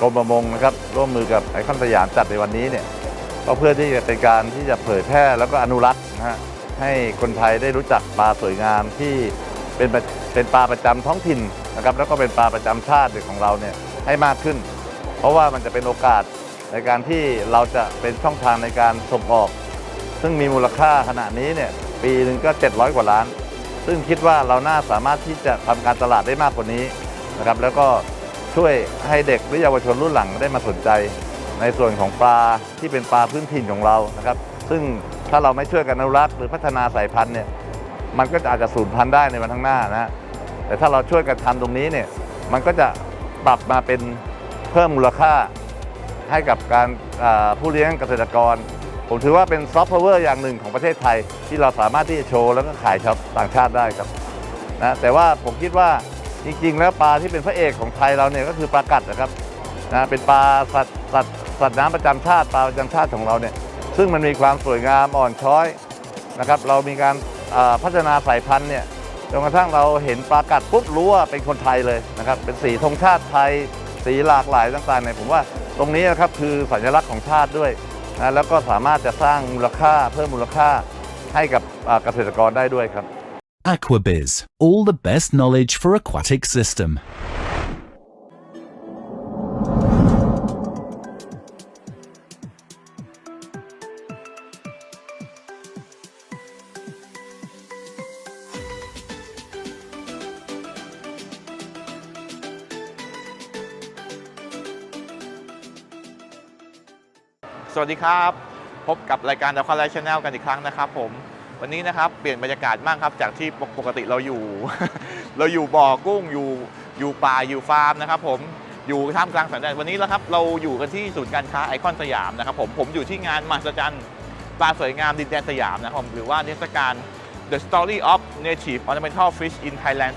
กรมประมงนะครับร่วมมือกับไอคอนสยามจัดในวันนี้เนี่ยก็เพื่อที่จะเป็นการที่จะเผยแพร่แล้วก็อนุรักษ์นะฮะให้คนไทยได้รู้จักปลาสวยงามที่เป็นประเป็นปลาประจำท้องถิ่นนะครับแล้วก็เป็นปลาประจำชาติของเราเนี่ยให้มากขึ้น เพราะว่ามันจะเป็นโอกาสในการที่เราจะเป็นช่องทางในการส่งออก ซึ่งมีมูลค่าขณะนี้เนี่ยปีหนึ่งก็ 700 กว่าล้าน ซึ่งคิดว่าเราน่าสามารถที่จะทำการตลาดได้มากกว่านี้นะครับแล้วก็ ช่วยให้เด็กหรือเยาวชนรุ่นหลังได้มาสนใจ ในส่วนของปลาที่เป็นปลาพื้นถิ่นของเรานะครับ ซึ่งถ้าเราไม่ช่วยกันอนุรักษ์หรือพัฒนาสายพันธุ์เนี่ยมันก็จะอาจจะสูญพันธุ์ได้ในวันข้างหน้านะแต่ถ้าเราช่วยกันทำตรงนี้เนี่ยมันก็จะปรับมาเป็นเพิ่มมูลค่าให้กับการผู้เลี้ยงเกษตรกร ผมถือว่าเป็นซอฟต์พาวเวอร์อย่างหนึ่งของประเทศไทย ที่เราสามารถที่จะโชว์แล้วก็ขายชาวต่างชาติได้ครับนะแต่ว่าผมคิดว่า จริงๆ แล้วปลาที่เป็นพระเอกของไทยเราเนี่ยก็คือปลากัดนะครับนะเป็นปลาสัตว์สัตว์สัตว์น้ำประจำชาติปลาประจำชาติของเราเนี่ยซึ่งมันมีความสวยงามอ่อนช้อยนะครับเรามีการพัฒนาสายพันธุ์เนี่ยจนกระทั่งเราเห็นปลากัดปุ๊บรู้ว่าเป็นคนไทยเลยนะครับเป็นสีธงชาติไทย สีหลากหลายต่างๆเนี่ยผมว่าตรงนี้นะครับคือสัญลักษณ์ของชาติด้วยนะแล้วก็สามารถจะสร้างมูลค่าเพิ่มมูลค่าให้กับเกษตรกรได้ด้วยครับ Aquabiz, all the best knowledge for aquatic system. สวัสดีครับ พบกับรายการดาวคาไลท์ชาแนลกันอีกครั้งนะครับผม วันนี้นะครับเปลี่ยนบรรยากาศมากครับ จากที่ปกติเราอยู่ เราอยู่บ่อกุ้งอยู่อยู่ป่าอยู่ฟาร์มนะครับ ผมอยู่ท่ามกลางแสงแดดวันนี้แล้วครับเราอยู่กันที่ศูนย์การค้าไอคอนสยามนะครับ ผมผมอยู่ที่งานมหัศจรรย์ปลาสวยงามดินแดนสยามนะครับผมหรือว่านิทศการ The Story of Native Ornamental Fish in Thailand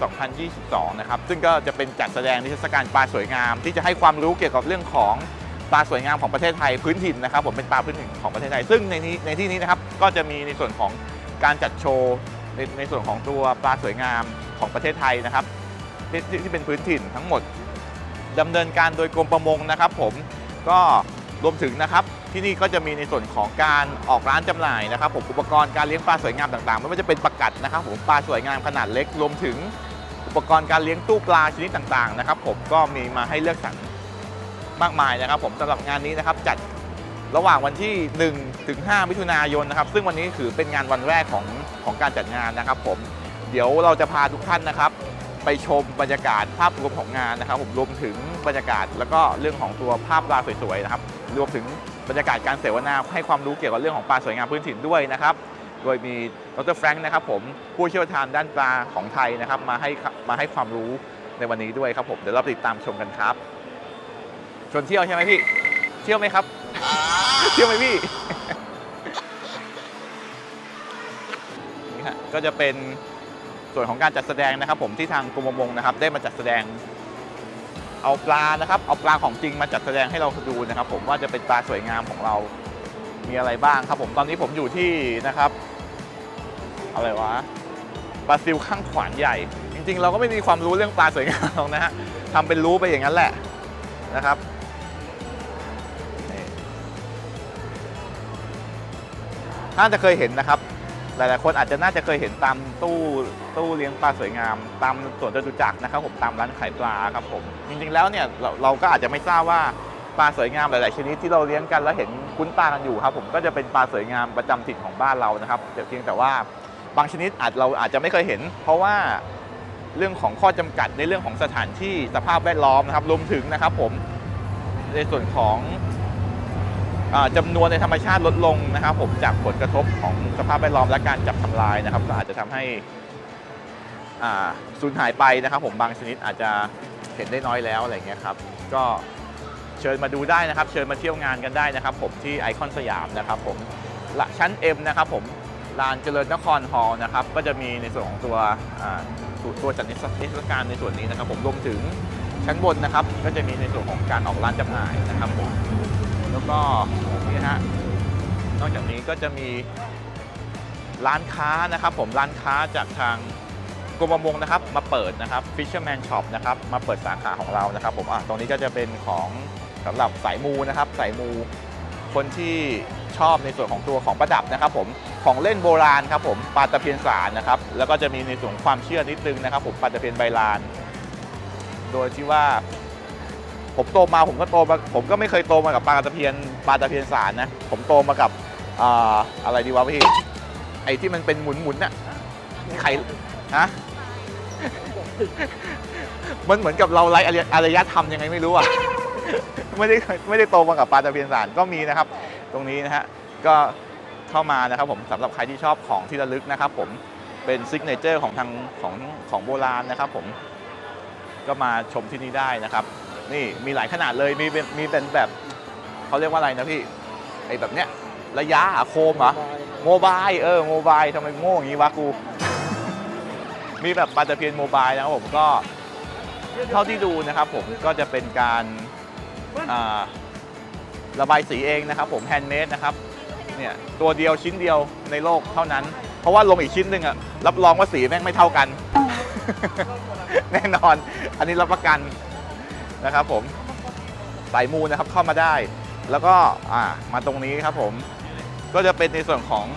2022 นะครับ ซึ่งก็จะเป็นจัดแสดงนิทรรศการปลาสวยงาม ที่จะให้ความรู้เกี่ยวกับเรื่องของปลาสวยงามของประเทศไทยพื้นถิ่นนะครับ ผมเป็นปลาพื้นถิ่นของประเทศไทย ซึ่งในนี้ในที่นี้นะครับก็จะมีในส่วนของ การจัดโชว์ในในส่วนของตัวปลาสวยงามของประเทศไทยนะครับที่ที่ที่เป็นพื้นถิ่นทั้งหมดดำเนินการโดยกรมประมงนะครับ ผมก็รวมถึงนะครับ ที่นี่ก็จะมีในส่วนของการออกร้านจำหน่ายนะครับ ผมอุปกรณ์การเลี้ยงปลาสวยงามต่างๆ ไม่ว่าจะเป็นประกัดนะครับ ผมปลาสวยงามขนาดเล็กรวมถึงอุปกรณ์การเลี้ยงตู้ปลาชนิดต่างๆนะครับ ผมก็มีมาให้เลือกสรรมากมายนะครับ ผมสำหรับงานนี้นะครับจัด ระหว่างวันที่ 1 ถึง 5 มิถุนายนนะครับ ซึ่งวันนี้ถือเป็นงานวันแรกของของการจัดงานนะครับผม เดี๋ยวเราจะพาทุกท่านนะครับ ไปชมบรรยากาศภาพรวมของงานนะครับ ผมรวมถึงบรรยากาศ แล้วก็เรื่องของตัวภาพปลาสวยๆนะครับ รวมถึงบรรยากาศการเสวนาให้ความรู้เกี่ยวกับเรื่องของปลาสวยงามพื้นถิ่นด้วยนะครับ โดยมีดรแฟรงค์นะครับผมผู้เชี่ยวชาญด้านปลาของไทยนะครับมาให้มาให้ความรู้ในวันนี้ด้วยครับผมเดี๋ยวเราติดตามชมกันครับชวนเที่ยวใช่ไหมพี่ เที่ยวไหมครับ เที่ยวไหมพี่ นี่ฮะก็จะเป็นส่วนของการจัดแสดงนะครับ ผมที่ทางกรมประมงนะครับ ได้มาจัดแสดง เอาปลานะครับ เอาปลาของจริงมาจัดแสดงให้เราดูนะครับ ผมว่าจะเป็นปลาสวยงามของเรา มีอะไรบ้างครับ ผมตอนนี้ผมอยู่ที่นะครับ อะไรวะปลาซิลข้างขวานใหญ่ จริง ๆ เราก็ไม่มีความรู้เรื่องปลาสวยงามหรอกนะฮะทำเป็นรู้ไปอย่างนั้นแหละนะครับ น่าจะเคยเห็นนะครับ หลายๆ คนอาจจะน่าจะเคยเห็นตามตู้ตู้เลี้ยงปลาสวยงาม ตามสวนจตุจักรนะครับผมตามร้านขายปลาครับผมจริงๆแล้วเนี่ยเราเราก็อาจจะไม่ทราบว่าปลาสวยงามหลาย ๆ ชนิดที่เราเลี้ยงกันแล้วเห็นคุ้นตากันอยู่ครับผมก็จะเป็นปลาสวยงามประจำถิ่นของบ้านเรานะครับแต่เพียงแต่ว่าบางชนิดอาจเราอาจจะไม่เคยเห็น เพราะว่าเรื่องของข้อจำกัดในเรื่องของสถานที่สภาพแวดล้อมนะครับรวมถึงนะครับผมในส่วนของ จำนวนในธรรมชาติลดลงนะครับผมจากผลกระทบของสภาพแวดล้อมและการจับทำลายนะครับก็อาจจะทำให้สูญหายไปนะครับ ผมบางชนิดอาจจะเห็นได้น้อยแล้วอะไรเงี้ยครับก็เชิญมาดูได้นะครับ เชิญมาเที่ยวงานกันได้นะครับ ผมที่ไอคอนสยามนะครับ ผมละชั้น M นะครับ ผมลานเจริญนครฮอลล์นะครับก็จะมีในส่วนของตัวตัวตัวจัดนิทรรศการในส่วนนี้นะครับ ผมรวมถึงชั้นบนนะครับ ก็จะมีในส่วนของการออกร้านจำหน่ายนะครับผม แล้วก็นี่ฮะนอกจากนี้ก็จะมีร้านค้านะครับ ผมร้านค้าจากทางกรมประมงนะครับ มาเปิดนะครับ Fisherman Shop นะครับ มาเปิดสาขาของเรานะครับ ผมอะตรงนี้ก็จะเป็นของสำหรับสายมูนะครับสายมูคนที่ชอบในส่วนของตัวของประดับนะครับ ผมของเล่นโบราณครับผมปลาตะเพียนสารนะครับ แล้วก็จะมีในส่วนความเชื่อนิดนึงนะครับ ผมปลาตะเพียนใบลาน โดยที่ว่า ผมโตมาผมก็โตมาผมก็ไม่เคยโตมากับปลาตะเพียนปลาตะเพียนสารนะ ผมโตมากับอ่าอะไรดีวะพี่ไอ้ที่มันเป็นหมุนหมุนน่ะไข่ฮะมันเหมือนกับเราไร้อารยธรรมยังไงไม่รู้อะไม่ได้ไม่ได้โตมากับปลาตะเพียนสารก็มีนะครับ ตรงนี้นะฮะก็เข้ามานะครับผมสำหรับใครที่ชอบของที่ระลึกนะครับ ผมเป็นซิกเนเจอร์ของทางของของโบราณนะครับ ผมก็มาชมที่นี่ได้นะครับ นี่มีหลายขนาดเลยมีเป็นมีเป็นแบบเขาเรียกว่าอะไรนะพี่ไอ้แบบเนี้ยระยะอะโคมเหรอโมบายเออโมบายทำไมโง่อย่างนี้วะกู มีแบบปลาตะเพียนโมบายนะครับผมก็เท่าที่ดูนะครับผมก็จะเป็นการอ่าระบายสีเองนะครับผมแฮนด์เมดนะครับเนี่ยตัวเดียวชิ้นเดียวในโลกเท่านั้น เพราะว่าลงอีกชิ้นหนึ่งอะรับรองว่าสีแม่งไม่เท่ากัน แน่นอน อันนี้รับประกัน นะครับผมสายมูนะครับเข้ามาได้ แล้วก็มาตรงนี้ครับผมก็จะเป็นในส่วนของ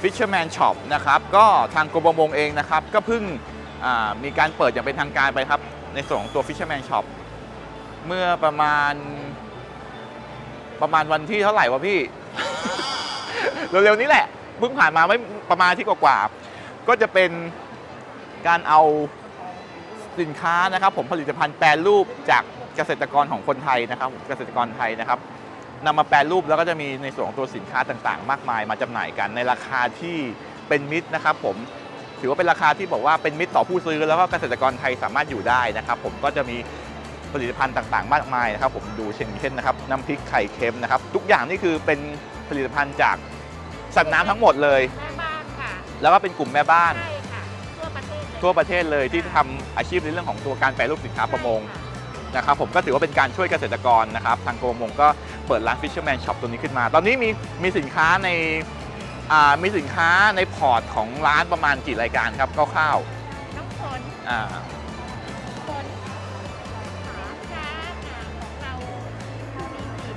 Fisherman Shop นะครับ ก็ทางกรมประมงเองนะครับ ก็เพิ่งมีการเปิดอย่างเป็นทางการไปครับ ในส่วนของตัว Fisherman Shop เมื่อประมาณ ประมาณวันที่เท่าไหร่วะพี่ เร็วๆนี้แหละเพิ่งผ่านมาไม่ประมาณที่กว่าๆก็จะเป็นการเอา สินค้านะครับผมผลิตภัณฑ์แปรรูปจากเกษตรกรของคนไทยนะครับเกษตรกรไทยนะครับนำมาแปรรูปแล้วก็จะมีในส่วนของตัวสินค้าต่างๆ มากมายมาจำหน่ายกันในราคาที่เป็นมิตรนะครับผมถือว่าเป็นราคาที่บอกว่าเป็นมิตรต่อผู้ซื้อ แล้วก็เกษตรกรไทยสามารถอยู่ได้นะครับ ผมก็จะมีผลิตภัณฑ์ต่างๆ มากมายนะครับ ผมดูเช่นเช่นนะครับน้ำพริกไข่เค็มนะครับ ทุกอย่างนี่คือเป็นผลิตภัณฑ์จากสัตว์น้ำทั้งหมดเลยแม่บ้านค่ะแล้วก็เป็นกลุ่มแม่บ้าน ทศเลยทั่วประเทศเลยที่ทำอาชีพในเรื่องของตัวการแปรรูปสินค้าประมงนะครับผมก็ถือว่าเป็นการช่วยเกษตรกรนะครับ ทางกรมประมงก็เปิดร้าน Fisherman Shop ตัวนี้ขึ้นมา ตอนนี้มีมีสินค้าในอ่ามีสินค้าในพอร์ตของร้านประมาณกี่รายการครับคร่าวน้ำฝนๆอ่าฝนขาช้าค่ะของเรา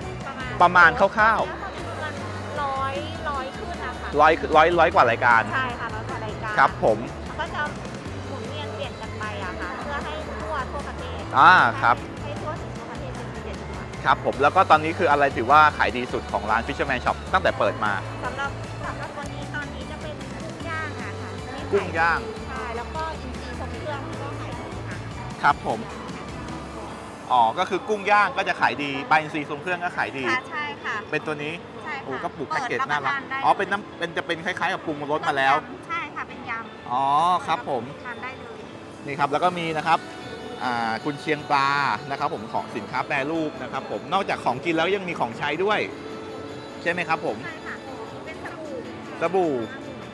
มีประมาณประมาณคร่าวประมาณร้อยร้อยขึ้นนะคะๆร้อยร้อยร้อยกว่ารายการ ใช่ค่ะร้อยกว่ารายการ ครับผม อ่าครับให้ทั่วถึงทั่วประเทศเป็นเจ็ดจังหวัดครับผมแล้วก็ตอนนี้คืออะไรถือว่าขายดีสุดของร้าน Fisherman Shop ตั้งแต่เปิดมา สำหรับสำหรับวันนี้ตอนนี้จะเป็นกุ้งย่างอะค่ะที่กุ้งย่าง ใช่แล้วก็อินทรีย์ทรงเครื่องก็ขายดีค่ะครับผมอ๋อก็คือกุ้งย่างก็จะขายดีปลาอินทรีย์ทรงเครื่องก็ขายดี ค่ะใช่ค่ะเป็นตัวนี้ใช่โอ้ค่ะก็ปลูกแพ็กเกจปิดน่ารักบปะทได้อ๋อเป็นน้ำเป็นจะเป็นคล้ายๆกับปรุงรสมาแล้ว ใช่ค่ะเป็นยอ๋อำครับผม ทานได้เลยนี่ครับแล้วก็มีนะครับอ่า คุณเชียงปลานะครับผมของสินค้าแปรรูปนะครับผมนอกจากของกินแล้วยังมีของใช้ด้วย ใช่ไหมครับผมใช่ค่ะเป็นสบู่สบู่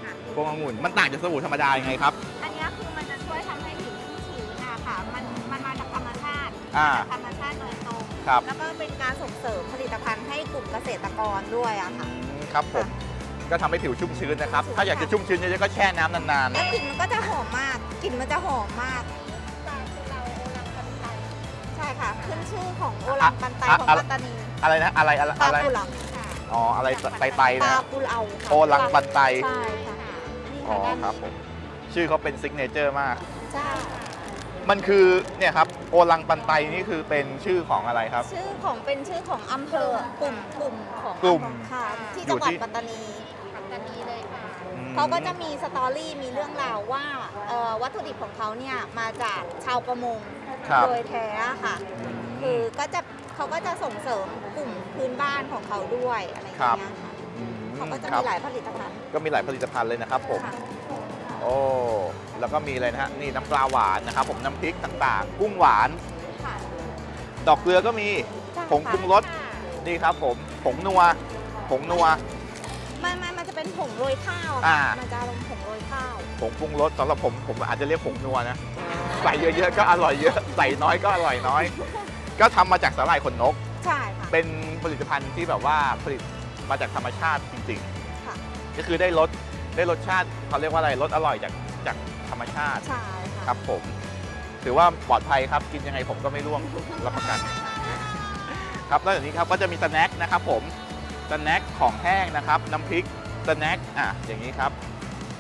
ค่ะพวงองุ่นมันต่างจากสบู่ธรรมดายังไงครับ อันเนี้ยคือมันจะช่วยทำให้ผิวชุ่มชื้นนะคะมันมันมาจากธรรมชาติอ่ามาจากธรรมชาติโดยตรงครับแล้วก็เป็นการส่งเสริมผลิตภัณฑ์ให้กลุ่มเกษตรกรด้วยอะค่ะอืมครับผมก็ทำให้ผิวชุ่มชื้นนะครับ ถ้าอยากจะชุ่มชื้นเยอะๆก็แช่น้ำนานแล้วกลิ่นมันก็จะหอมมาก กลิ่นมันจะหอมมากใช่ ค่ะ ขึ้นชื่อของโอลังปันไตของปัตตานีๆอะไรนะอะไรอะไรปลาอะไรกุหลังค่ะอ๋ออะไรไตไตปนะลากุเหลาค่ะโอลังปันไตใช่ค่ะนี่อ๋อค่ะด้านครับผมชื่อเขาเป็นซิกเนเจอร์มากใช่มันคือเนี่ยครับโอลังปันไตนี่คือเป็นชื่อของอะไรครับ ชื่อของเป็นชื่อของอำเภอกลุ่มกลุ่มของกลุ่มค่ะที่อยู่จังหวัดที่ ปัตตานี ปัตตานีเลยค่ะ อืม เขาก็จะมีสตอรี่มีเรื่องราวว่าเอ่อวัตถุดิบของเขาเนี่ยมาจากชาวประมง ครับโดยแท้ค่ะมคือก็จะเขาก็จะส่งเสริมกลุ่มพื้นบ้านของเขาด้วยอะไรอย่างครับเงี้ยค่ะมเขาก็จะครัมีบหลายผลิตภัณฑ์ก็มีหลายผลิตภัณฑ์เลยนะครับผม ค่ะโอ้ แล้วก็มีอะไรนะฮะ นี่น้ำปลาหวานนะครับผม น้ำพริกต่างๆ กุ้งหวาน ค่ะดอกเกลือก็มีใช่ผงปรุงรส ค่ะนี่ครับผม ผงนัว ผงนัว มันมันมันจะเป็นผงโรยข้าวอะอ่า ค่ะมันจะอารมณ์ผงโรยข้าวผงปรุงรสสำหรับผม ผมอาจจะเรียกผงนัวนะ ใส่เยอะๆก็อร่อยเยอะ ใส่น้อยก็อร่อยน้อย ก็ทำมาจากสาหร่ายขนนก ใช่ค่ะ เป็นผลิตภัณฑ์ที่แบบว่าผลิตมาจากธรรมชาติจริงค่ะ ๆ ก็คือได้รสได้รสชาติเขาเรียกว่าอะไรรสอร่อยจากจากธธรรมชาติใช่ค่ะ ครับผม ถือว่าปลอดภัยครับกินยังไงผมก็ไม่ร่วงรับประกัน ครับแล้วอย่างนี้ครับก็จะมีสแน็คนะครับผมสแน็คของแห้งนะครับ น้ำพริกสแน็คอะอย่างนี้ครับ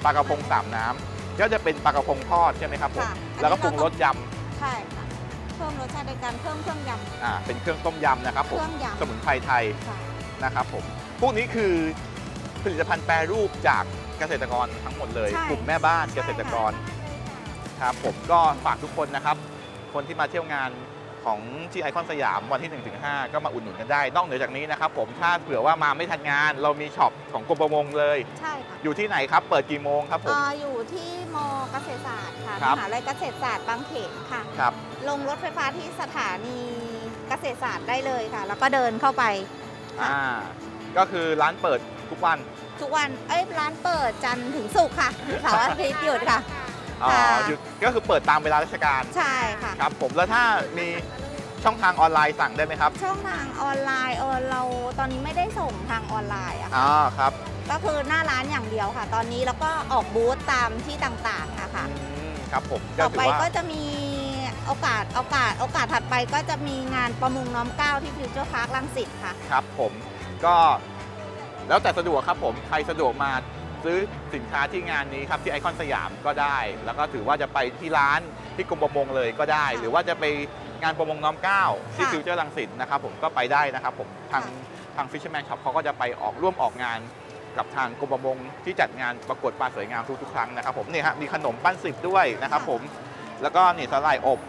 ปลากระพงสามน้ำ ก็จะเป็นปลากระพงทอดใช่ไหมครับผมค่ะแล้วก็ปรุงรสยใช่ค่ะเพิ่มรสชาติในการเพิ่มเครื่องยำอ่าเป็นเครื่องต้มยำนะครับำผเคมรื่องยำสมุนไพรไทยค่ะนะครับผมพวกนี้คือผลิตภัณฑ์แปรรูปจากเกษตรกรทั้งหมดเลย ใช่กลุ่มแม่บ้านเกษตรกรครับผมก็ฝากทุกคนนะครับ คนที่มาเที่ยวงาน ของที่ไอคอนสยามวันที่ 1-5 ก็มาอุดหนุนกันได้ นอกเหนือจากนี้นะครับผมถ้าเผื่อว่ามาไม่ทันงาน เรามีช็อปของกรมประมงเลย ใช่ค่ะอยู่ที่ไหนครับ เปิดกี่โมงครับผมอ่าอยู่ที่มเกษตรศาสตร์ค่ะครัมบ หาลัยเกษตรศาสตร์บางเขนค่ะ ครับ ลงรถไฟฟ้าที่สถานีเกษตรศาสตร์ได้เลยค่ะ แล้วก็เดินเข้าไปอ่า ก็คือร้านเปิดทุกวัน ทุกวัน เอ้ยร้านเปิดจันทร์ถึงศุกร์ค่ะเสาร์อาทิตย์หยุดค่ะ อ๋อค่ะ หยุดก็คือเปิดตามเวลาราชการใช่ค่ะ ครับผมแล้วถ้ามีช่องทางออนไลน์สั่งได้ไหมครับช่องทางออนไลน์เออเราตอนนี้ไม่ได้ส่งทางออนไลน์อะค่ะอ๋อครับก็คือหน้าร้านอย่างเดียวค่ะ ตอนนี้แล้วก็ออกบูธตามที่ต่างๆอะค่ะ อืมครับผมก็ต่อถืไปอว่าก็จะมีโอกาสโอกาสโอกาสถัดไปก็จะมีงานประมงน้อมเกล้าที่ฟิวเจอร์พาร์คลังสิตค่ะ ครับผมก็ แล้วแต่สะดวกครับผมใครสะดวกมา ซื้อสินค้าที่งานนี้ครับที่ไอคอนสยามก็ได้ แล้วก็ถือว่าจะไปที่ร้านที่กรมประมงเลยก็ได้ค่ะหรือว่าจะไปงานประมงน้อมเกล้าที่ค่ะฟิวเจอร์ลังสิตนะครับผมก็ไปได้นะครับผมทางค่ะทางฟิชเชอร์แมนช็อปเขาก็จะไปออกร่วมออกงานกับทางกรมประมงที่จัดงานประกวดปลาสวยงามทุกๆครั้งนะครับผมนี่ฮะมีขนมปั้นสิบด้วยนะครับผมแล้วก็นี่สาหร่ายอบ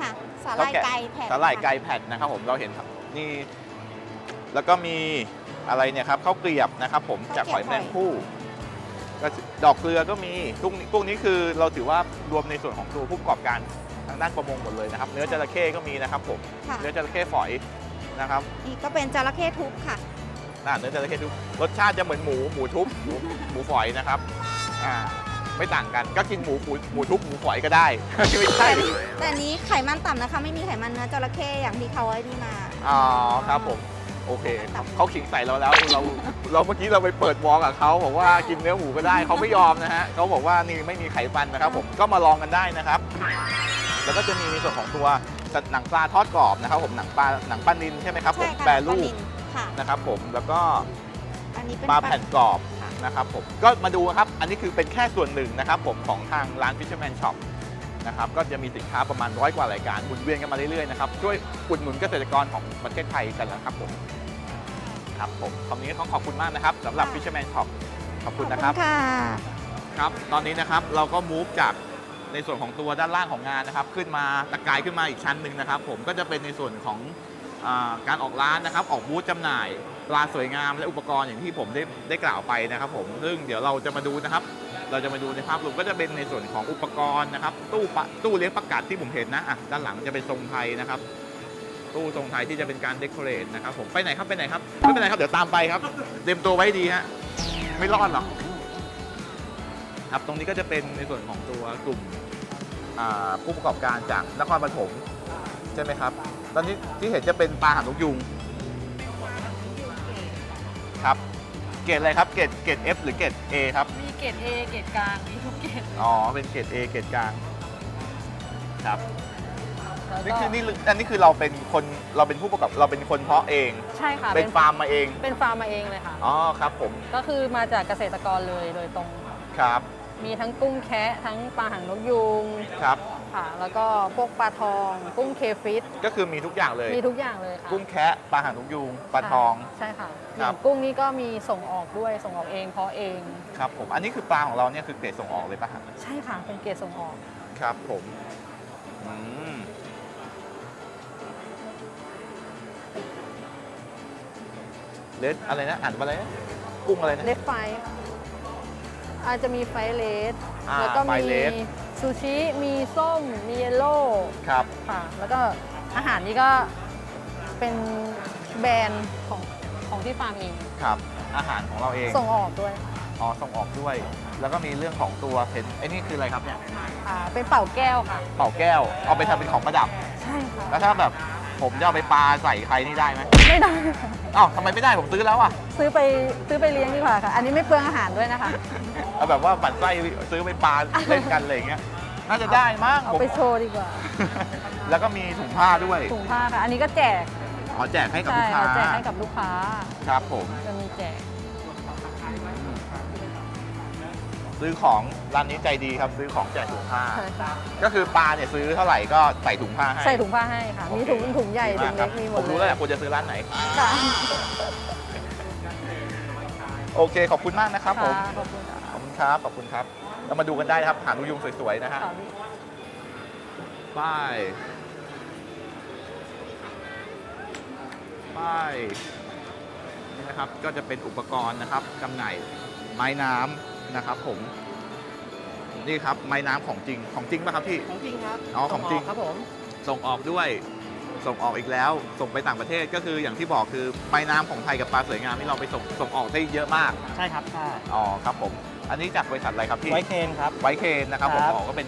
ค่ะสาหเท่าร่ายแก่ไก่แผ่นสาหร่ายค่ะไก่แผ่นนะครับผมเราเห็นครับนี่แล้วก็มีอะไรเนี่ยครับข้าวเกลียบนะครับผมจากหอยแมลงภู่ ก็ดอกเกลือก็มีพวกนี้พวกนี้คือเราถือว่ารวมในส่วนของตัวผู้ประกอบการทางด้านประมงหมดเลยนะครับ เนื้อจระเข้ก็มีนะครับผมค่ะ เนื้อจระเข้ฝอยนะครับนี่ก็เป็นจระเข้ทุบค่ะ น่าเนื้อจระเข้ทุบรสชาติจะเหมือนหมูหมูทุบหมูหมูฝอยนะครับอ่าไม่ต่างกันก็กินหมูหมูหมูทุบหมูฝอยก็ได้ ไม่ใช่แต่อันนี้ไขมันต่ำนะคะ ไม่มีไขมันเนื้อจระเข้อย่างที่เขาไอ้นี่มา อ๋อครับผม โอเคครับเขาขิงใส่เราแล้วเราเราเมื่อกี้เราไปเปิดวอลกับเขาบอกว่ากินเนื้อหมูก็ได้เขาไม่ยอมนะฮะเขาบอกว่านี่ไม่มีไขมันนะครับ ผมก็มาลองกันได้นะครับ แล้วก็จะมีในส่วนของตัวหนังปลาทอดกรอบนะครับ ผมหนังปลาหนังปลานินใช่ไหมครับผมใช่ค่ะแปรรูปลาปนิลค่ะนะครับ ผมแล้วก็อันนี้เป็นปลาแผ่นกรอบค่ะนะครับผมก็มาดูครับ อันนี้คือเป็นแค่ส่วนหนึ่งนะครับ ผมของทางร้าน Fisherman Shop นะครับก็จะมีสินค้าประมาณร้อยกว่ารายการหมุนเวียนกันมาเรื่อยๆนะครับช่วยอุดหนุนเกษตรกรของประเทศไทยกันนะครับผมครับผมคำนี้ต้องขอบคุณมากนะครับสำหรับ Fisherman Shop ขอบคุณนะครับขอค่ะครับตอนนี้นะครับเราก็มูฟจากในส่วนของตัวด้านล่างของงานนะครับ ขึ้นมาตะกายขึ้นมาอีกชั้นหนึ่งนะครับ ผมก็จะเป็นในส่วนของอาการออกร้านนะครับ ออกบูธจำหน่าย ปลาสวยงามและอุปกรณ์อย่างที่ผมได้ได้กล่าวไปนะครับ ผมซึ่งเดี๋ยวเราจะมาดูนะครับ เราจะมาดูในภาพรวมก็จะเป็นในส่วนของอุปกรณ์นะครับตู้ปะตู้เลี้ยงประกาศที่ผมเห็นนะอะด้านหลังจะเป็นทรงไทยนะครับ ตู้ทรงไทยที่จะเป็นการเดคอเรทนะครับผมไปไหนครับไปไหนครับไม่เป็นไรครับเดี๋ยวตามไปครับเตรียมตัวไว้ดีฮะไม่รอดหรอกครับตรงนี้ก็จะเป็นในส่วนของตัวกลุ่มผู้ประกอบการจากนครปฐมใช่ไหมครับ ตอนนี้ที่เห็นจะเป็นปลาหางนกยุงครับเกรดอะไรครับเกรดเกรด F หรือเกรด A ครับ เกรด A เกรดกลางมีทุกเกรดอ๋อ เป็นเกรด A เกรดกลาง ครับ แล้วนี่ก็คือนี่อันนี้คือเราเป็นคนเราเป็นผู้ประกอบเราเป็นคนเพาะเอง ใช่ค่ะ เป็นฟาร์มมาเอง เป็นฟาร์มมาเองเลยค่ะ อ๋อครับผม ก็คือมาจากเกษตรกรเลยโดยตรง ครับ มีทั้งกุ้งแคะทั้งปลาหางนกยูง ครับ ค่ะ แล้วก็พวกปลาทองกุ้งเคฟิตก็คือมีทุกอย่างเลย มีทุกอย่างเลยค่ะกุ้งแคะปลาหางนกยูงปลาทอง ใช่ค่ะคอรับ ย่างกุ้งนี่ก็มีส่งออกด้วยส่งออกเองเพาะเอง ครับผมอันนี้คือปลาของเราเนี่ยคือเกรดส่งออกเลยป่ะฮะใช่ค่ะเป็นเกรดส่งออกครับผมอืมเลสอะไรนะอ่านว่าอะไรนะกุ้งอะไรนะ เลดไฟอาจจะมีไฟเลสอ่าแล้วก็ไฟมีเลส ซูชิมีส้มมีเยลโล่ครับ ค่ะ แล้วก็อาหารนี่ก็เป็นแบรนด์ของของที่ฟาร์มเองครับ อาหารของเราเอง ส่งออกด้วยอ๋อ ส่งออกด้วย แล้วก็มีเรื่องของตัวเห็นไอ้นี่คืออะไรครับเนี่ย อ่าเป็นเป่าแก้วค่ะ เป่าแก้ว เอาไปทำเป็นของประดับ ใช่ค่ะ แล้วถ้าแบบ ผมจะเอาไปปลาใส่ใครนี่ได้ไหมไม่ได้อ้าวทำไมไม่ได้ผมซื้อแล้วอะซื้อไปซื้อไปเลี้ยงดีกว่าค่ะ อันนี้ไม่เปลืองอาหารด้วยนะคะ เอาแบบว่าบัตรไส้ซื้อไปปลาเล่นกันอะไรอย่างเงี้ยน่าจะได้มั้งเอาผม ไปโชว์ดีกว่า แล้วก็มีถุงผ้าด้วยถุงผ้าค่ะ อันนี้ก็แจกขอแจกให้กับใช่ลูกค้าค่ะแจกให้กับลูกค้าครับผม จะมีแจก ซื้อของร้านนี้ใจดีครับ ซื้อของแจกถุงผ้า ใช่ค่ะก็คือปลาเนี่ยซื้อเท่าไหร่ก็ใส่ถุงผ้าให้ใส่ถุงผ้าให้ค่ะ มีถุงโอเคถุงใหญ่ดีถุมางกคเล็รับกมีหมผดมเลรู้ยแล้วแหละควรจะซื้อร้านไหน ค่ะโอเค ขอบคุณมากนะครับผม ค่ะขอบคุณค่ะขอบคุณครับ ขอบคุณครับ เรามาดูกันได้นะครับ หาดูยุงสวยๆนะฮะค่ะพี่ป้าย ป้ายนี่นะครับ ก็จะเป็นอุปกรณ์นะครับจำหน่ายไม้น้ำ นะครับผม นี่ครับไม้น้ำของจริงของจริงป่ะครับพี่ ของจริงครับอ๋อของจริง ส่ครับผมส่งออกด้วย ส่งออกอีกแล้ว ส่งไปต่างประเทศก็คืออย่างที่บอกคือไม้น้ำของไทยกับปลาสวยงามที่เราไปส่งส่งออกได้เยอะมาก ใช่ครับใช่อ๋อครับผม อันนี้จากบริษัทอะไรครับพี่ ไวเคนครับ ไวเคนนะครับผมครับ อ๋อก็เป็น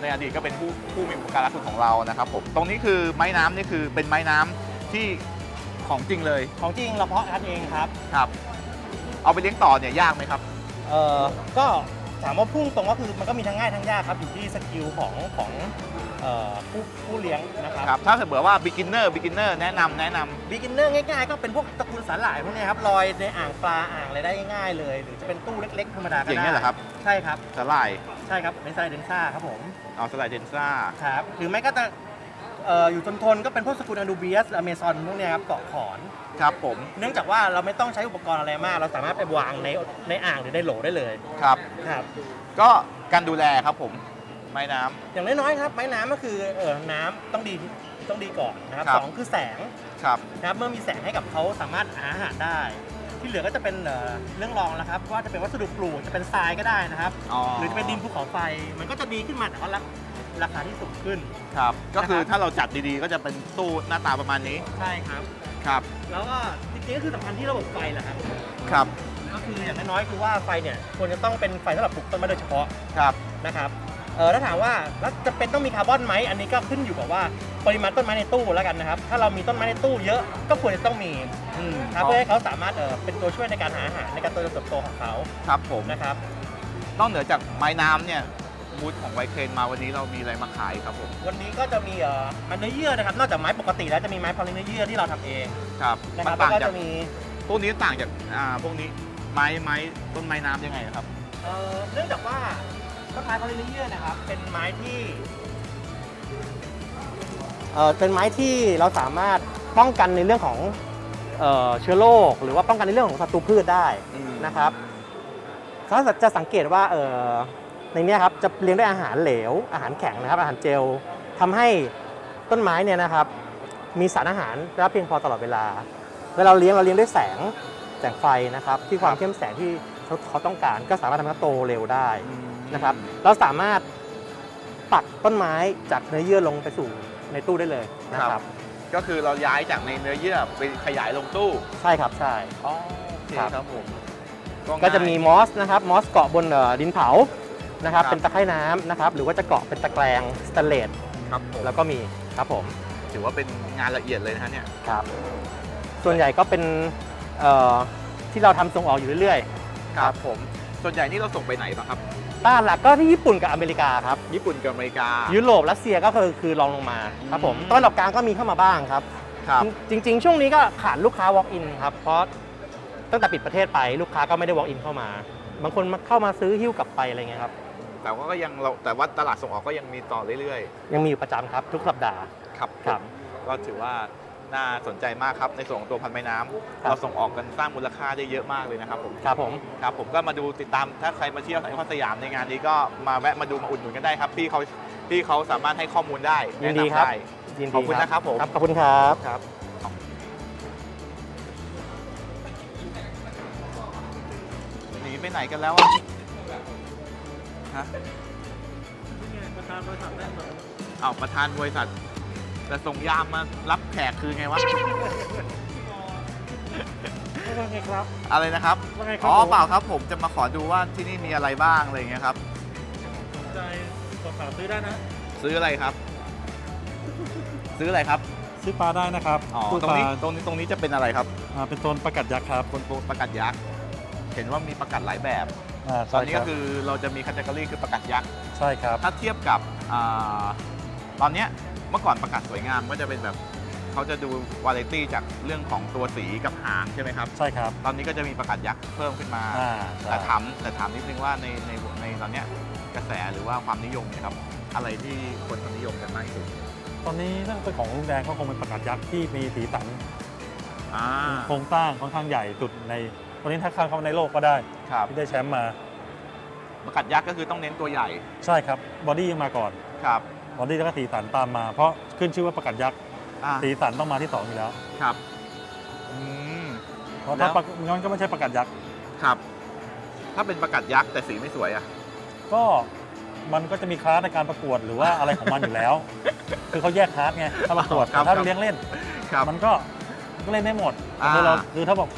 ในอดีตก็เป็นผู้ผู้มีอุปการะคุณของเรานะครับผมตรงนี้คือไม้น้ำนี่คือเป็นไม้น้ำที่ของจริงเลยของจริงเราเพาะกันเองครับ ครับ เอาไปเลี้ยงต่อเนี่ยยากไหมครับ เอ่อก็ถามว่าพุ่งตรงก็คือมันก็มีทั้งง่ายทั้งยากครับอยู่ที่สกิลของของเอ่อผู้ผู้เลี้ยงนะครับ ครับถ้าเกิดว่า beginner beginner แนะนำแนะนำ บิ๊กินเนอร์ง่ายๆก็เป็นพวกตระกูลสาหร่ายพวกเนี้ยครับลอยในอ่างปลาอ่างอะไรได้ง่ายๆเลย หรือจะเป็นตู้เล็กๆธรรมดาก็ได้อย่างนี้ยเหรอครับ ใช่ครับ สลายใช่ครับเป็นไซเดนซ่าครับผมเอาสลายเดนซ่าครับหรือไม่ก็จะ เอ่ออยู่ทนทนๆก็เป็นพวกสกุลอนูเบียสอเมซอนพวกเนี้ยครับเกาะขอน ครับผมเนื่องจากว่าเราไม่ต้องใช้อุปกรณ์อะไรมาก เราสามารถไปวางในในอ่างหรือในโหลได้เลยครับ ครับ ก็การดูแลครับผมไม้น้ำ อย่างน้อยๆครับไม้น้ำก็คือเออน้ำต้องดีต้องดีก่อนนะครับครับ สองคือแสงครับ นะครับเมื่อมีแสงให้กับเขาสามารถหาอาหารได้ ที่เหลือก็จะเป็นเอ่อเรื่องรองแล้วครับว่าจะเป็นวัสดุปลูกจะเป็นทรายก็ได้นะครับ อ๋อหรือจะเป็นดินภูเขาไฟมันก็จะดีขึ้นมาแต่ว่ารา ราคาที่สูงขึ้น ครับ ก็คือนะครับถ้าเราจัดดีๆ ก็จะเป็นตู้หน้าตาประมาณนี้ใช่ครับ ครับ แล้วก็จริงๆก็คือสำคัญที่ระบบไฟแหละครับ ครับ ก็คืออย่างน้อยๆคือว่าไฟเนี่ยควรจะต้องเป็นไฟสำหรับปลูกต้นไม้โดยเฉพาะครับ นะครับ เออถ้าถามว่าแล้วจะเป็นต้องมีคาร์บอนไหมอันนี้ก็ขึ้นอยู่กับว่าปริมาณต้นไม้ในตู้แล้วกันนะครับ ถ้าเรามีต้นไม้ในตู้เยอะก็ควรจะต้องมีอืมครับเพื่อให้เขาสามารถเออเป็นตัวช่วยในการหาอาหารในการเติบโตของเขาครับผม นะครับ นอกเหนือจากไม้น้ำเนี่ย บูธของไวเคนมาวันนี้เรามีอะไรมาขายครับผม วันนี้ก็จะมีเอ่อมันเนื้อเยื่อนะครับ นอกจากไม้ปกติแล้วจะมีไม้พอลิเนื้อเยื่อที่เราทำเองครับนะคมัรันบแล้วต่างก็จากจะมีพวกนี้ต่างจากอ่าพวกนี้ไม้ไม้ต้นไม้น้ำยังไงครับ เอ่อเนื่องจากว่าต้นไม้พอลิเนื้อเยื่อนะครับเป็นไม้ที่เอ่อเป็นไม้ที่เราสามารถป้องกันในเรื่องของเอ่อเชื้อโรคหรือว่าป้องกันในเรื่องของศัตรูพืชได้อืมนะครับเขาจะสังเกตว่าเอ่อ ในเนี้ยครับจะเลี้ยงด้วยอาหารเหลว อาหารแข็งนะครับ อาหารเจลทำให้ต้นไม้เนี่ยนะครับ มีสารอาหารได้รับเพียงพอตลอดเวลา เวลาเราเลี้ยงเราเลี้ยงด้วยแสงแสงไฟนะครับ ที่ความเข้มแสงที่เขาเขาต้องการ ก็สามารถทำให้เขาโตเร็วได้นะครับ เราสามารถปักต้นไม้จากเนื้อเยื่อลงไปสู่ในตู้ได้เลยนะครับ ก็คือเราย้ายจากในเนื้อเยื่อไปขยายลงตู้ ใช่ครับใช่อ๋อโอเคครับครับผมก็จะมีมอสนะครับมอสเกาะบนเอ่อดินเผา นะครับ ครับ เป็นตะไคร่น้ำนะครับ หรือว่าจะเกาะเป็นตะแกรงสแตนเลสครับผมแล้วก็มีครับผมถือว่าเป็นงานละเอียดเลยนะฮะเนี่ย ครับ ส่วนใหญ่ก็เป็นเอ่อที่เราทำส่งออกอยู่เรื่อยครับผม ส่วนใหญ่นี่เราส่งไปไหนบ้างครับ ๆต้านหลักก็ที่ญี่ปุ่นกับอเมริกาครับ ญี่ปุ่นกับอเมริกา ยุโรปรัสเซียก็คือคือรองลงมาครับผมอืม ต้นดอกกลางก็มีเข้ามาบ้างครับ ครับ จริง ๆ ช่วงนี้ก็ขาดลูกค้า walk in ครับ เพราะตั้งแต่ปิดประเทศไปลูกค้าก็ไม่ได้ walk in เข้ามา บางคนมาเข้ามาซื้อหิ้วกลับไปอะไรเงี้ยครับ แต่ว่าก็ยังเราแต่ว่าตลาดส่งออกก็ยังมีต่อเรื่อยยังมีอยู่ประจำครับทุกสัปดาห์ ๆ ครับครับผมก็ถือว่าน่าสนใจมากครับในส่วนของตัวพันไม้น้ำครับ เราส่งออกกันสร้างมูลค่าได้เยอะมากเลยนะครับผมครับผมครับผมก็มาดูติดตามถ้าใครมาเที่ยวไอคอนสยามในงานนี้ก็มาแวะมาดูมาอุดหนุนกันได้ครับพี่เขาพี่เขาสามารถให้ข้อมูลได้ยินแนะดีนำครับได้ ยินดีขอบคุณนะครับผมครับขอบคุณครับ ครับ หนีไปไหนกันแล้วอะ ฮะเอาประธานบริษัทแต่ส่งยามมารับแขกคือไงวะ ว่าไงครับ อะไรนะครับ ว่าไงครับอ๋อผม เปล่าครับ ผมจะมาขอดูว่าที่นี่มีอะไรบ้างอะไรอย่างเงี้ยครับ สนใจสอบถามซื้อได้นะ ซื้ออะไรครับ ซื้ออะไรครับซซื้อปลาได้นะครับอ๋อตู้ตรปงลานี้ ตรงนี้ ตรงนี้จะเป็นอะไรครับ อ่าเป็นโซนประกัดยักษ์ครับบนโต๊ะประกัดยักษ์ เห็นว่ามีประกัดหลายแบบ อ่าตอใช่นนี้ครัก็บคือเราจะมีคัตเกอรี่คือประกัดยักษ์ ใช่ครับ ถ้าเทียบกับอาตอนเนี้ยเมื่อก่อนประกัดสวยงามก็จะเป็นแบบเขาจะดูวาไรตี้จากเรื่องของตัวสีกับหางใช่ไหมครับ ใช่ครับตอนนี้ก็จะมีประกัดยักษ์เพิ่มขึ้นมา อ่าใช่แต่ถามแต่ถามนิดนึงว่าในในในตอนเนี้ยกระแสหรือว่าความนิยมเนะครับ อะไรที่คนเขานิยมกันมากที่สุดตอนนี้ถ้าเป็นของลุงแดงก็คงเป็นประกัดยักษ์ที่มีสีสันอ่าโครงสร้างค่อนข้างใหญ่สุดในตอนนี้ถ้าข้างเข้าในโลกก็ได้ ครับ ที่ได้แชมป์มา ประกัดยักษ์ก็คือต้องเน้นตัวใหญ่ ใช่ครับบอดี้มาก่อนครับบอดี้แล้วก็สีสันตามมา เพราะขึ้นชื่อว่าประกัดยักษ์อ่าสีสันต้องมาที่สองอยู่แล้วครับอืม เพราะแล้ถ้าวประงั้นก็ไม่ใช่ประกัดยักษ์ครับ ถ้าเป็นประกัดยักษ์แต่สีไม่สวยอะ ก็มันก็จะมีคลาสในการประกวดหรือว่าอะไรของมันอยู่แล้ว คือเขาแยกคลาสไงถ้าประกวดครับแต่ถ้าครับ เลี้ยงเล่น ครับ มันก็มันก็เล่นได้หมดอ่า คือเราคือถ้าบอก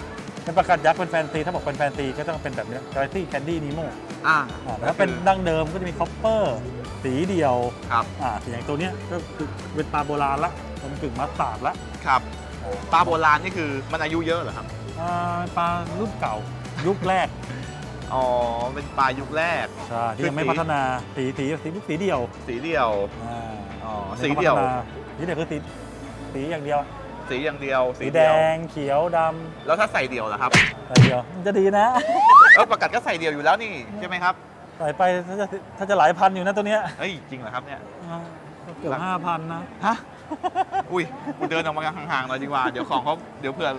เป็นประกัดยักษ์เป็นแฟนซีถ้าบอกเป็นแฟนซีก็ต้องเป็นแบบนี้กาแล็กซี่แคนดี้นีโมอ่าแต่ถ้าเป็นดั้งเดิมก็จะมีคอปเปอร์ สีเดียวครับอ่าสีอย่างตัวเนี้ยก็คือเป็นปลาโบราณละเป็นกึ่งมัสตาร์ดละครับปลาโบราณนี่คือมันอายุเยอะเหรอครับอ่าปลารุ่นเก่ายุคแรกอ๋อ เป็นปลายุคแรก ใช่ที่ยังไม่คือสีพัฒนาสีสีสีสีเดียว สีเดียวอ่าอ๋อสีเดียวไม่พัฒนาสีเดียวคือสีสีอย่างเดียว สีอย่างเดียวสีเยวแดงเขียวดำแล้วถ้าใส่เดียวล่ะครับแต่เดียวมันจะดีนะ แล้วประกัดก็ใส่เดียวอยู่แล้วนี่ใช่ไหมครับใส่ไปถ้าจะถ้าจะหลายพันอยู่นะตัวเนี้ยเฮ้ยจริงเหรอครับเนี่ย อ่าเกือบห้าพันนะ ฮะ อุ้ยกูเดินออกมาห่างๆหน่อยดีกว่า เดี๋ยวของเขาเดี๋ยวเผื่อ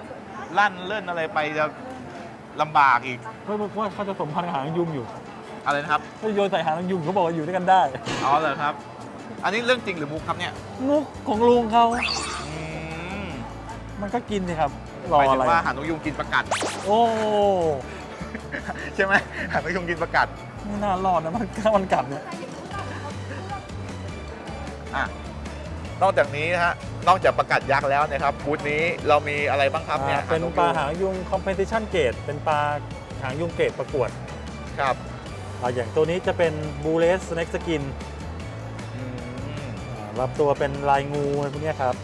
ลั่นเลื่อนอะไรไปจะลำบากอีก เพราะว่าเขาจะสมพันธ์กับหางยุงอยู่อะไรนะครับ ถ้าโยนใส่หางยุงเขาบอกว่าอยู่ด้วยกันได้ อ๋อเหรอครับ อันนี้เรื่องจริงหรือมุกครับเนี่ย มุกของลุงเขาอืม มันก็กินสิครับหรอมายอะถึไรงว่าหางนกยุงกินประกัด โอ้ ใช่ไหมหางนกยุงกินประกัดไม่น่ารอดนะมันข้าวมันกัดเนี่ย อะนอกจากนี้นะฮะนอกจากประกัดยักษ์แล้วนะครับบูธนี้เรามีอะไรบ้างครับเนี่ยอ่าเป็นงกปลายุงหางยุงคอมเพน t ชันเกตเป็นปลาหางยุงเกตประกวดครับอ่าอย่างตัวนี้จะเป็นบูเลสสเน็กสกินอืมรับตัวเป็นลายงูอะไรพวกเนี้ยครับ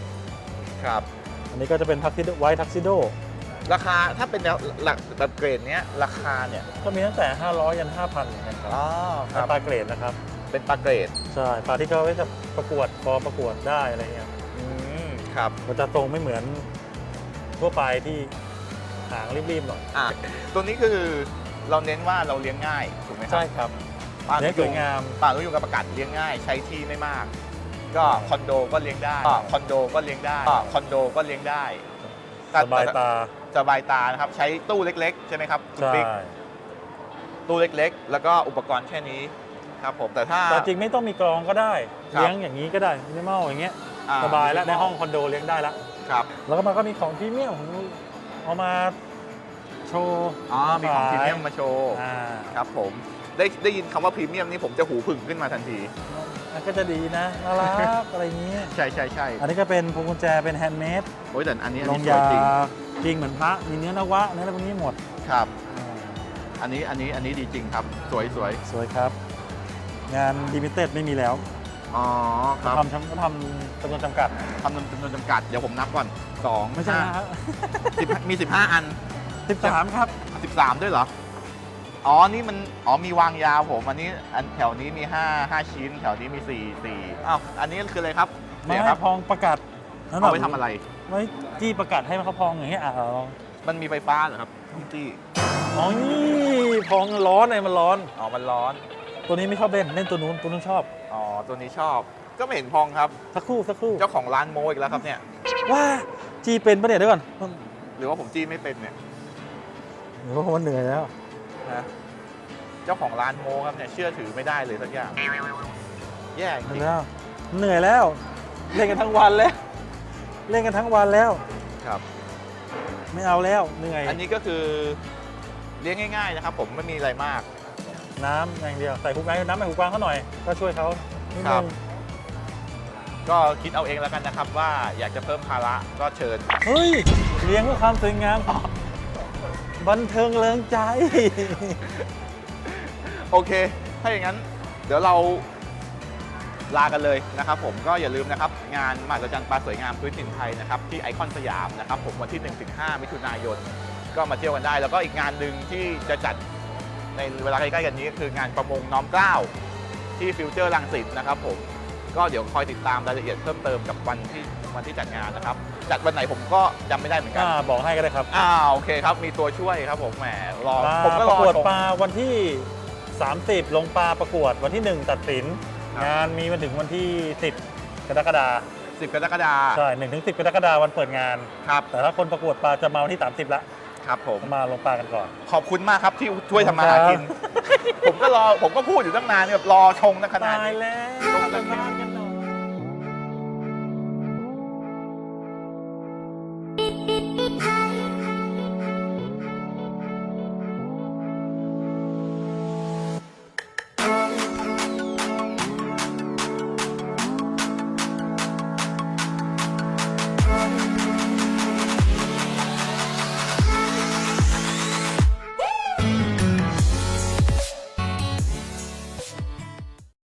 ครับ อันนี้ก็จะเป็นทักซิโดไวท์ทักซิโดราคาถ้าเป็นแนวหลักแบบเกรดเนี้ยราคาเนี่ยก็มีตั้งแต่ 500 ยัน 5,000เหมือนกันครับอ๋อคเป็นรับปลาเกรดนะครับ เป็นปลาเกรดใช่ปลาที่เขาไว้จะประกวดพอประกวดได้อะไรเงี้ยอืมครับมันจะทรงไม่เหมือนทั่วไปที่หางรีบๆหน่อยอะตัวนี้คือเราเน้นว่าเราเลี้ยงง่ายถูกไหมครัใช่ครับปลาเลี้ยงสวยงาม ปลาลูกยุงกับประกัดเลี้ยงง่ายใช้ที่ไม่มาก ก็คอนโดก็เลี้ยงได้ก็คอนโดก็เลี้ยงได้ก็คอนโดก็เลี้ยงได้แต่สบายตาสบายตานะครับ ใช้ตู้เล็กๆ ใช่ไหมครับคุณใช่ปิ๊กตู้เล็กๆ แล้วก็อุปกรณ์แค่นี้ครับผมแต่ถ้าแต่จริงไม่ต้องมีกรองก็ได้ครับเลี้ยงอย่างนี้ก็ได้มินิมอลอย่างเงี้ยอ่สบายแล้วในห้องคอนโดเลี้ยงได้แล้วครับ แล้วก็มันก็มีของพรีเมียมของเอามาโชว์อ๋อมีของพรีเมียมมาโชว์อ่าครับผมได้ได้ยินคำว่าพรีเมียมนี่ผมจะหูผึ่งขึ้นมาทันที มันก็จะดีนะน่ารักอะไรอย่างนี้ ใช่ใช่ใช่อันนี้ก็เป็นพวงกุญแจเป็นแฮนด์เมดโอ้ยแต่อันนี้อันลนี้งสวยยาจริงจริงเหมือนพระมีเนื้อนวะเนื้ออะไรพวกนี้หมดครับอ่าอันนี้อันนี้อันนี้ดีจริงครับ สวยสวยสวยครับ งานดิมิเต็ดไม่มีแล้วอ๋อครับทำทำก็ทำจำนวนจำกัดทำจำนวนจำกัดเดี๋ยวผมนับก่อนสองไม่ใช่ห้านะฮะสิบมี 15 อัน สิบสามครับ 13 ด้วยเหรอ อ๋อ นี่มัน อ๋อ มีวางยาวผม อันนี้อันแถวนี้มี 5 5 ชิ้น แถวนี้มี 4 4อ้าว อันนี้คืออะไรครับไม่เนี่ยให้ครับพองประกาศนั่นเอาไปทำอะไร ไว้จี้ประกาศให้มันเขาพองอย่างเงี้ยอะเอาลองมันมีไฟฟ้าเหรอครับพี่จี้อ๋อนี่พองร้อนไงมันร้อน อ๋อ มันร้อน ตัวนี้ไม่ชอบเล่นเล่นตัวนู้นตัวนู้นชอบ อ๋อ ตัวนี้ชอบ ก็ไม่เห็นพองครับ สักครู่สักครู่เจ้าของร้านโมอีกแล้วครับเนี่ยว้าจีเป็นปะเนี่ยเดี๋ยวก่อนหรือว่าผมจี้ไม่เป็นเนี่ย เดี๋ยวมันเหนื่อยแล้ว นะเจ้าของร้านโมครับเนี่ยเชื่อถือไม่ได้เลยสักอย่าง แย่จริงแล้วเหนื่อยแล้ว เล่นกันทั้งวันแล้ว เล่นกันทั้งวันแล้ว ครับ ไม่เอาแล้วเหนื่อยอันนี้ก็คือเลี้ยงง่าย ๆนะครับ ผมไม่มีอะไรมาก น้ำอย่างเดียวใส่หูกลางน้ำใส่หูกลางเขาหน่อย ก็ช่วยเขานิดครันึบ งก็คิดเอาเองแล้วกันนะครับ ว่าอยากจะเพิ่มภาระก็เชิญ เฮ้ยเลี้ยงเพื่อความสวยงาม บันเทิงเริงใจ โอเค ถ้าอย่างนั้น เดี๋ยวเราลากันเลยนะครับผมก็อย่าลืมนะครับ งานมหัศจรรย์ปลาสวยงามพื้นถิ่นไทยนะครับที่ไอคอนสยามนะครับผมวันที่1-5มิถุนายน ก็มาเที่ยวกันได้ แล้วก็อีกงานหนึ่งที่จะจัดในเวลาใกล้ๆกันนี้ก็คืองานประมงน้อมเกล้าที่ฟิวเจอร์ลังสิตนะครับผมก็เดี๋ยวคอยติดตามรายละเอียดเพิ่มเติมกับวันที่วันที่จัดงานนะครับ จัดวันไหนผมก็จำไม่ได้เหมือนกันอ่าบอกให้ก็ได้ครับอ้าวโอเคครับ มีตัวช่วยครับผมแหมรอปลาผมก็ปรระอกวดชม ปลาวันที่ 30 ลงปลาประกวดวันที่ 1 ตัดสิน ครับ งานมีมาถึงวันที่ 10 กรกฎาคม10กรกฎาคมใช่1ถึง10 กรกฎาคมวันเปิดงาน ครับแต่ถ้าคนประกวดปลาจะมาวันที่ 30 ละครับผม มาลงปลากันก่อน ขอบคุณมากครับที่ช่วยทำมาหากิน ผมก็รอผมก็พูดอยู่ตั้งนานแบบรอชงตั้งขนาดตายนี้ แล้วตรงกันทำงานกันหน่อย